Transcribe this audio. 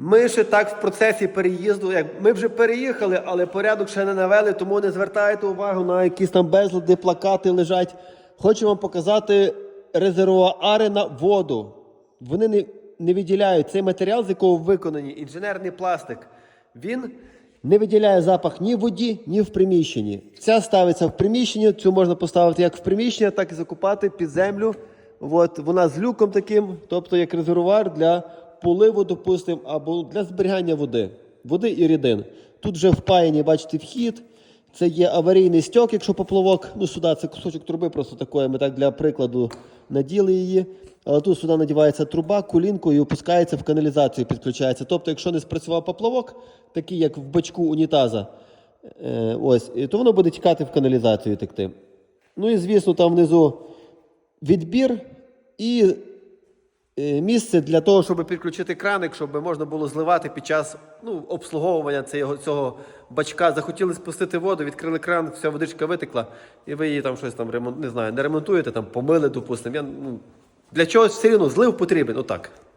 Ми ще так в процесі переїзду, як ми вже переїхали, але порядок ще не навели, тому не звертайте увагу на якісь там безлади, плакати лежать. Хочу вам показати резервуари на воду. Вони не, не виділяють цей матеріал, з якого виконані інженерний пластик. Він не виділяє запах ні в воді, ні в приміщенні. Ця ставиться в приміщенні, цю можна поставити як в приміщення, так і закупати під землю. От, вона з люком таким, тобто як резервуар для поливу, допустимо, або для зберігання води, води і рідин. Тут вже впаяні, бачите, вхід. Це є аварійний стьок, якщо поплавок, ну сюди це кусочок труби, просто такої, ми так для прикладу наділи її. Але тут сюди надівається труба, кулінкою і опускається в каналізацію, підключається. Тобто, якщо не спрацював поплавок, такий як в бачку унітаза, е, ось, то воно буде тікати в каналізацію текти. Ну і звісно, там внизу відбір і місце для того, щоб підключити краник, щоб можна було зливати під час ну, обслуговування цього, цього бачка. Захотіли спустити воду, відкрили кран, вся водичка витекла, і ви її там щось там ремонт, не знаю, не ремонтуєте, там помили, допустимо. Я, ну, для чогось все рівно злив потрібен, отак.